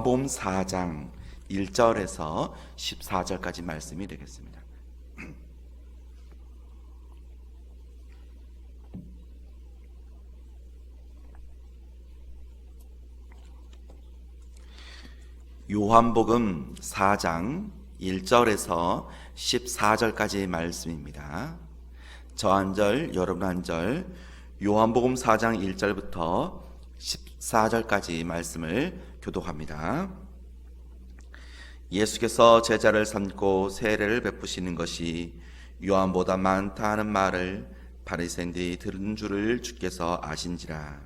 요한복음 4장 1절에서 14절까지 말씀이 되겠습니다. 요한복음 4장 1절에서 14절까지의 말씀입니다. 저 한 절, 여러분 한 절, 요한복음 4장 1절부터 14절까지 말씀을 교독합니다. 예수께서 제자를 삼고 세례를 베푸시는 것이 요한보다 많다 하는 말을 바리새인들이 들은 줄을 주께서 아신지라.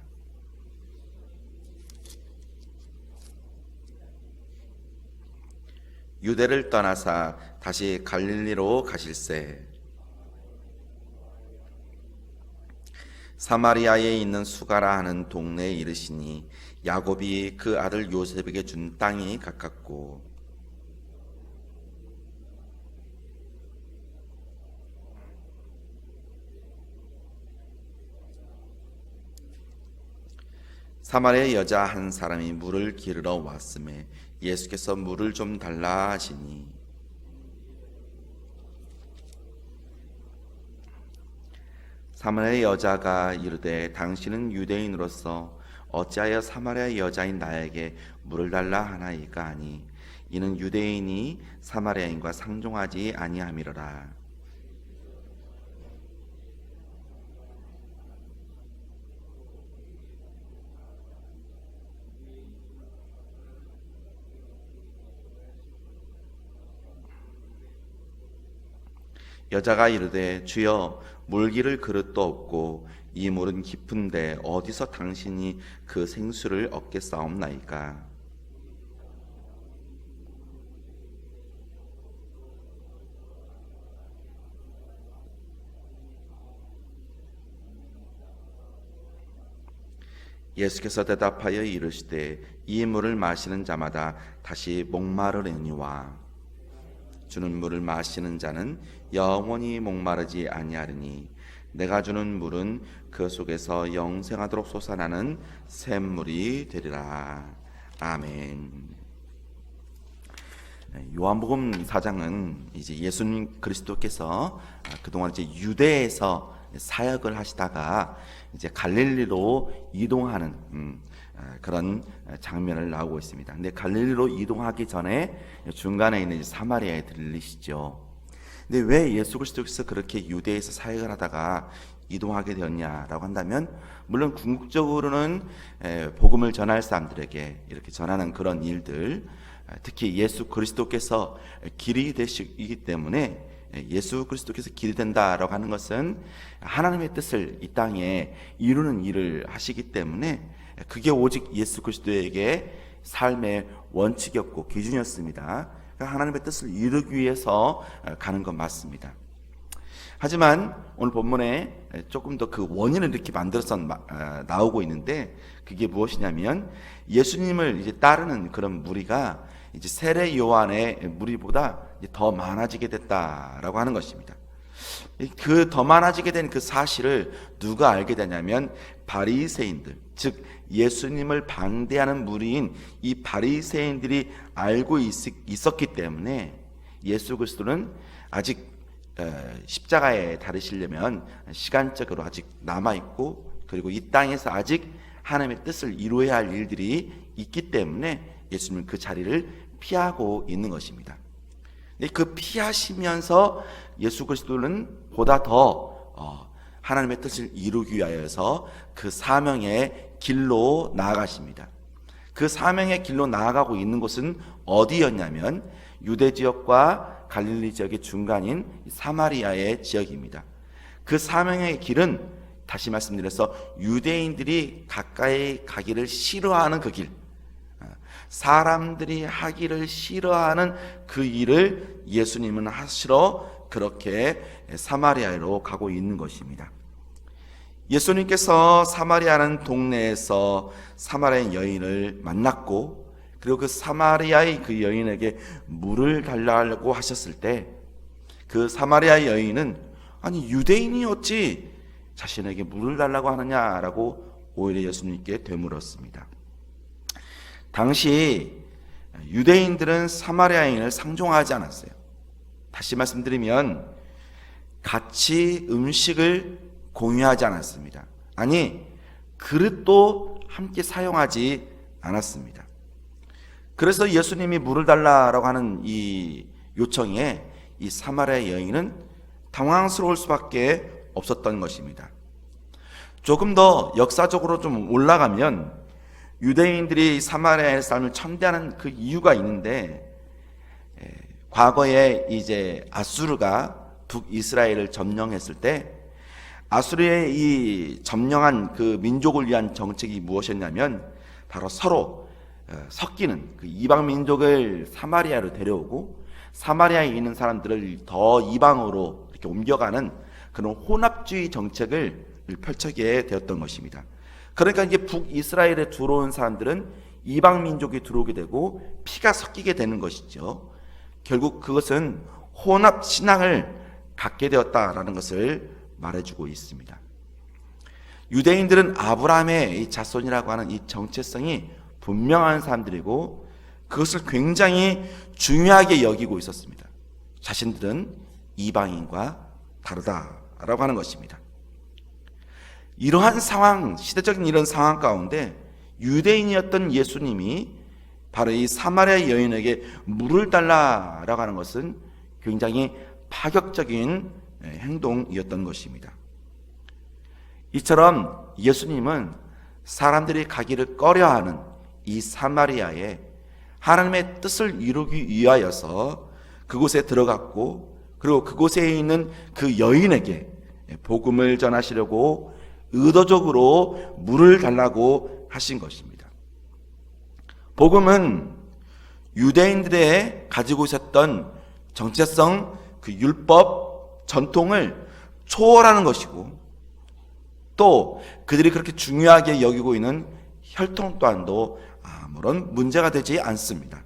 유대를 떠나사 다시 갈릴리로 가실새 사마리아에 있는 수가라 하는 동네에 이르시니 야곱이 그 아들 요셉에게 준 땅이 가깝고 사마리아 여자 한 사람이 물을 기르러 왔음에 예수께서 물을 좀 달라 하시니 사마리아 여자가 이르되 당신은 유대인으로서 어찌하여 사마리아 여자인 나에게 물을 달라 하나이까 하니 이는 유대인이 사마리아인과 상종하지 아니함이로라. 여자가 이르되 주여 물기를 그릇도 없고 이 물은 깊은데 어디서 당신이 그 생수를 얻겠사옵나이까? 예수께서 대답하여 이르시되 이 물을 마시는 자마다 다시 목마르려니와 주는 물을 마시는 자는 영원히 목마르지 아니하리니 내가 주는 물은 그 속에서 영생하도록 솟아나는 샘물이 되리라. 아멘. 요한복음 4장은 이제 예수님 그리스도께서 그동안 이제 유대에서 사역을 하시다가 이제 갈릴리로 이동하는 음, 그런 장면을 나오고 있습니다. 근데 갈릴리로 이동하기 전에 중간에 있는 사마리아에 들리시죠. 근데 왜 예수 그리스도께서 그렇게 유대에서 사역을 하다가 이동하게 되었냐라고 한다면 물론 궁극적으로는 복음을 전할 사람들에게 이렇게 전하는 그런 일들 특히 예수 그리스도께서 길이 되시기 때문에 예수 그리스도께서 길이 된다라고 하는 것은 하나님의 뜻을 이 땅에 이루는 일을 하시기 때문에 그게 오직 예수 그리스도에게 삶의 원칙이었고 기준이었습니다. 그러니까 하나님의 뜻을 이루기 위해서 가는 건 맞습니다. 하지만 오늘 본문에 조금 더 그 원인을 이렇게 만들어서 나오고 있는데 그게 무엇이냐면 예수님을 이제 따르는 그런 무리가 이제 세례 요한의 무리보다 더 많아지게 됐다라고 하는 것입니다. 그 더 많아지게 된 그 사실을 누가 알게 되냐면 바리새인들, 즉 예수님을 반대하는 무리인 이 바리새인들이 알고 있, 었기 때문에 예수 그리스도는 아직 십자가에 다르시려면 시간적으로 아직 남아 있고 그리고 이 땅에서 아직 하나님의 뜻을 이루어야 할 일들이 있기 때문에 예수님은 그 자리를 피하고 있는 것입니다. 그 피하시면서 예수 그리스도는 보다 더 어, 하나님의 뜻을 이루기 위하여서 그 사명의 길로 나아가십니다. 그 사명의 길로 나아가고 있는 곳은 어디였냐면 유대 지역과 갈릴리 지역의 중간인 사마리아의 지역입니다. 그 사명의 길은 다시 말씀드려서 유대인들이 가까이 가기를 싫어하는 그 길, 사람들이 하기를 싫어하는 그 일을 예수님은 하시러 그렇게 사마리아로 가고 있는 것입니다. 예수님께서 사마리아는 동네에서 사마리아 여인을 만났고 그리고 그 사마리아의 그 여인에게 물을 달라고 하셨을 때 그 사마리아 여인은 아니 유대인이 어찌 자신에게 물을 달라고 하느냐라고 오히려 예수님께 되물었습니다. 당시 유대인들은 사마리아인을 상종하지 않았어요. 다시 말씀드리면 같이 음식을 공유하지 않았습니다. 아니 그릇도 함께 사용하지 않았습니다. 그래서 예수님이 물을 달라라고 하는 이 요청에 이 사마리아 여인은 당황스러울 수밖에 없었던 것입니다. 조금 더 역사적으로 좀 올라가면 유대인들이 사마리아의 삶을 천대하는 그 이유가 있는데 에, 과거에 이제 아수르가 북이스라엘을 점령했을 때 아수르의 이 점령한 그 민족을 위한 정책이 무엇이었냐면 바로 서로 어, 섞이는 그 이방 민족을 사마리아로 데려오고 사마리아에 있는 사람들을 더 이방으로 이렇게 옮겨가는 그런 혼합주의 정책을 펼쳐게 되었던 것입니다. 그러니까 이제 북이스라엘에 들어온 사람들은 이방 민족이 들어오게 되고 피가 섞이게 되는 것이죠. 결국 그것은 혼합 신앙을 갖게 되었다라는 것을 말해주고 있습니다. 유대인들은 아브라함의 이 자손이라고 하는 이 정체성이 분명한 사람들이고 그것을 굉장히 중요하게 여기고 있었습니다. 자신들은 이방인과 다르다라고 하는 것입니다. 이러한 상황, 시대적인 이런 상황 가운데 유대인이었던 예수님이 바로 이 사마리아 여인에게 물을 달라라고 하는 것은 굉장히 파격적인 행동이었던 것입니다. 이처럼 예수님은 사람들이 가기를 꺼려하는 이 사마리아에 하나님의 뜻을 이루기 위하여서 그곳에 들어갔고 그리고 그곳에 있는 그 여인에게 복음을 전하시려고 의도적으로 물을 달라고 하신 것입니다. 복음은 유대인들의 가지고 있었던 정체성, 그 율법, 전통을 초월하는 것이고 또 그들이 그렇게 중요하게 여기고 있는 혈통 또한도 아무런 문제가 되지 않습니다.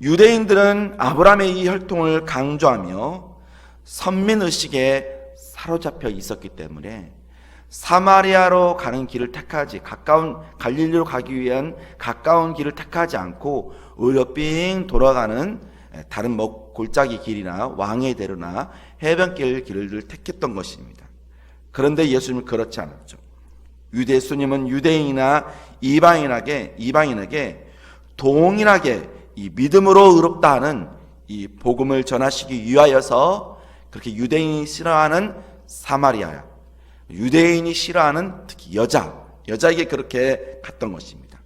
유대인들은 아브라함의 이 혈통을 강조하며 선민 의식에 사로잡혀 있었기 때문에 사마리아로 가는 길을 택하지 가까운 갈릴리로 가기 위한 가까운 길을 택하지 않고 오히려 삥 돌아가는 다른 뭐 골짜기 길이나 왕의 대로나 해변길 길을 택했던 것입니다. 그런데 예수님은 그렇지 않았죠. 유대 예수님은 유대인이나 이방인에게 이방인에게 동일하게 이 믿음으로 의롭다 하는 이 복음을 전하시기 위하여서 그렇게 유대인이 싫어하는 사마리아야 유대인이 싫어하는 특히 여자 여자에게 그렇게 갔던 것입니다.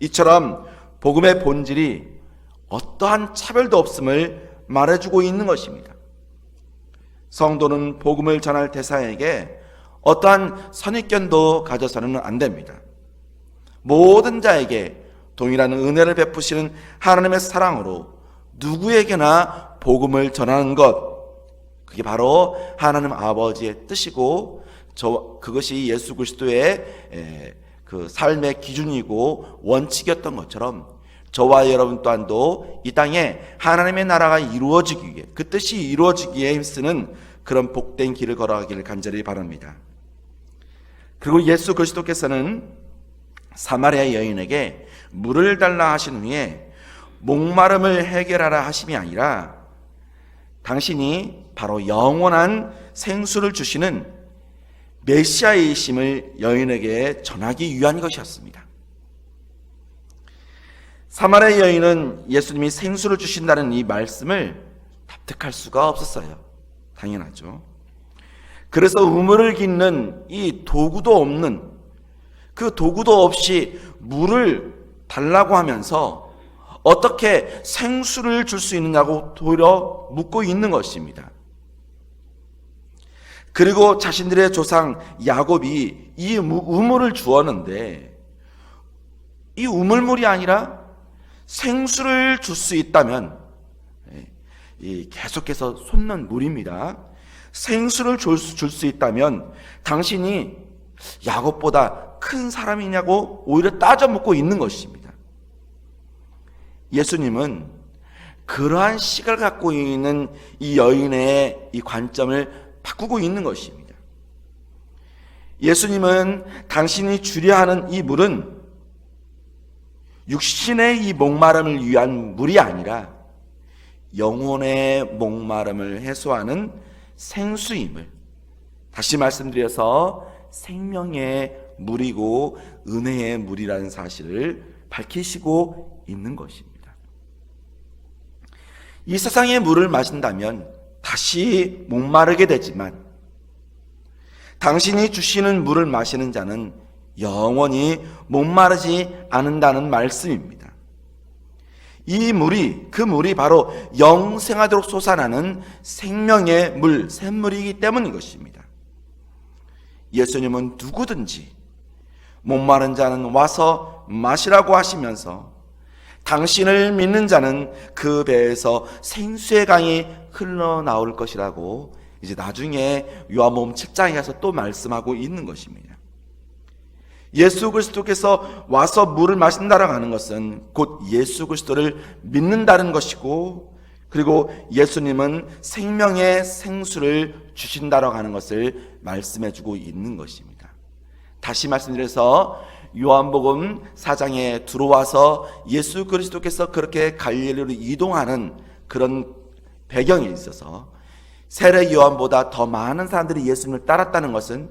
이처럼 복음의 본질이 어떠한 차별도 없음을 말해주고 있는 것입니다. 성도는 복음을 전할 대상에게 어떠한 선입견도 가져서는 안 됩니다. 모든 자에게 동일한 은혜를 베푸시는 하나님의 사랑으로 누구에게나 복음을 전하는 것, 그게 바로 하나님 아버지의 뜻이고, 저, 그것이 예수 그리스도의 그 삶의 기준이고 원칙이었던 것처럼 저와 여러분 또한도 이 땅에 하나님의 나라가 이루어지기 위해 그 뜻이 이루어지기에 힘쓰는 그런 복된 길을 걸어가기를 간절히 바랍니다. 그리고 예수 그리스도께서는 사마리아 여인에게 물을 달라 하신 후에 목마름을 해결하라 하심이 아니라 당신이 바로 영원한 생수를 주시는 메시아이심을 여인에게 전하기 위한 것이었습니다. 사마리아 여인은 예수님이 생수를 주신다는 이 말씀을 납득할 수가 없었어요. 당연하죠. 그래서 우물을 깃는 이 도구도 없는 그 도구도 없이 물을 달라고 하면서 어떻게 생수를 줄 수 있느냐고 도리어 묻고 있는 것입니다. 그리고 자신들의 조상 야곱이 이 우물을 주었는데 이 우물물이 아니라 생수를 줄 수 있다면 계속해서 솟는 물입니다. 생수를 줄 수 있다면 당신이 야곱보다 큰 사람이냐고 오히려 따져 묻고 있는 것입니다. 예수님은 그러한 시각을 갖고 있는 이 여인의 이 관점을 바꾸고 있는 것입니다. 예수님은 당신이 주려 하는 이 물은 육신의 이 목마름을 위한 물이 아니라 영혼의 목마름을 해소하는 생수임을 다시 말씀드려서 생명의 물이고 은혜의 물이라는 사실을 밝히시고 있는 것입니다. 이 세상의 물을 마신다면 다시 목마르게 되지만 당신이 주시는 물을 마시는 자는 영원히 목마르지 않는다는 말씀입니다. 이 물이 그 물이 바로 영생하도록 솟아나는 생명의 물, 샘물이기 때문인 것입니다. 예수님은 누구든지 목마른 자는 와서 마시라고 하시면서 당신을 믿는 자는 그 배에서 생수의 강이 흘러나올 것이라고 이제 나중에 요한복음 7장에 가서 또 말씀하고 있는 것입니다. 예수 그리스도께서 와서 물을 마신다라고 하는 것은 곧 예수 그리스도를 믿는다는 것이고 그리고 예수님은 생명의 생수를 주신다라고 하는 것을 말씀해 주고 있는 것입니다. 다시 말씀드려서 요한복음 4장에 들어와서 예수 그리스도께서 그렇게 갈릴리로 이동하는 그런 배경에 있어서 세례 요한보다 더 많은 사람들이 예수님을 따랐다는 것은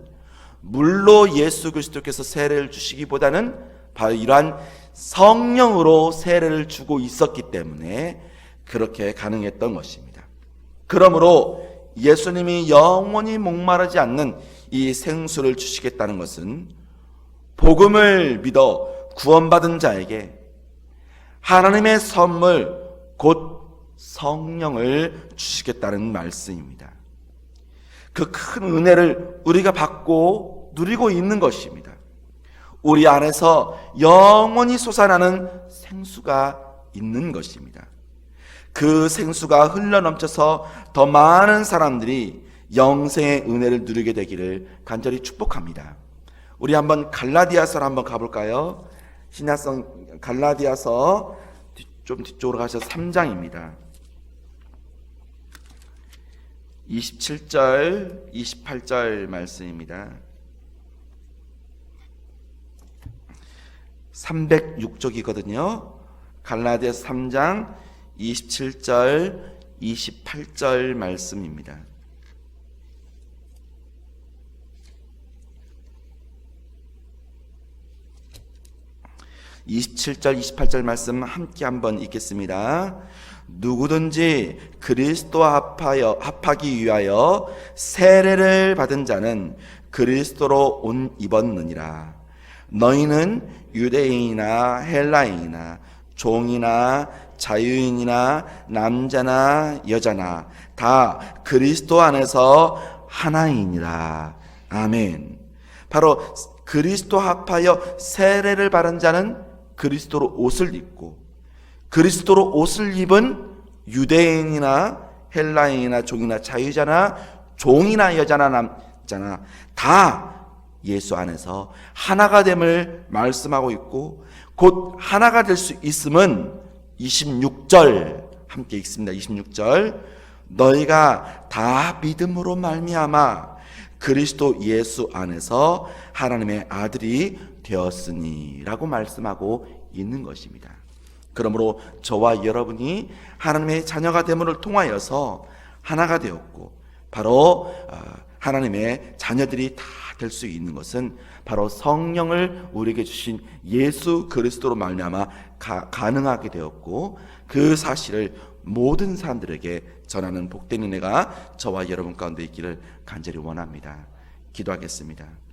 물로 예수 그리스도께서 세례를 주시기보다는 바로 이러한 성령으로 세례를 주고 있었기 때문에 그렇게 가능했던 것입니다. 그러므로 예수님이 영원히 목마르지 않는 이 생수를 주시겠다는 것은 복음을 믿어 구원받은 자에게 하나님의 선물 곧 성령을 주시겠다는 말씀입니다. 그 큰 은혜를 우리가 받고 누리고 있는 것입니다. 우리 안에서 영원히 솟아나는 생수가 있는 것입니다. 그 생수가 흘러넘쳐서 더 많은 사람들이 영생의 은혜를 누리게 되기를 간절히 축복합니다. 우리 한번 갈라디아서로 한번 가볼까요? 신약성 갈라디아서 좀 뒤쪽으로 가셔서 3장입니다. 27절, 28절 말씀입니다. 306쪽이거든요. 갈라디아서 3장 27절, 28절 말씀입니다. 27절, 28절 말씀 함께 한번 읽겠습니다. 누구든지 그리스도와 합하여, 합하기 위하여 세례를 받은 자는 그리스도로 옷 입었느니라. 너희는 유대인이나 헬라인이나 종이나 자유인이나 남자나 여자나 다 그리스도 안에서 하나이니라. 아멘. 바로 그리스도 합하여 세례를 받은 자는 그리스도로 옷을 입고 그리스도로 옷을 입은 유대인이나 헬라인이나 종이나 자유자나 종이나 여자나 남자나 다 예수 안에서 하나가 됨을 말씀하고 있고 곧 하나가 될 수 있음은 26절 함께 읽습니다. 26절 너희가 다 믿음으로 말미암아 그리스도 예수 안에서 하나님의 아들이 되었으니라고 말씀하고 있는 것입니다. 그러므로 저와 여러분이 하나님의 자녀가 됨을 통하여서 하나가 되었고 바로 어, 하나님의 자녀들이 다 될 수 있는 것은 바로 성령을 우리에게 주신 예수 그리스도로 말미암아 가능하게 되었고 그 사실을 모든 사람들에게 전하는 복된 은혜가 저와 여러분 가운데 있기를 간절히 원합니다. 기도하겠습니다.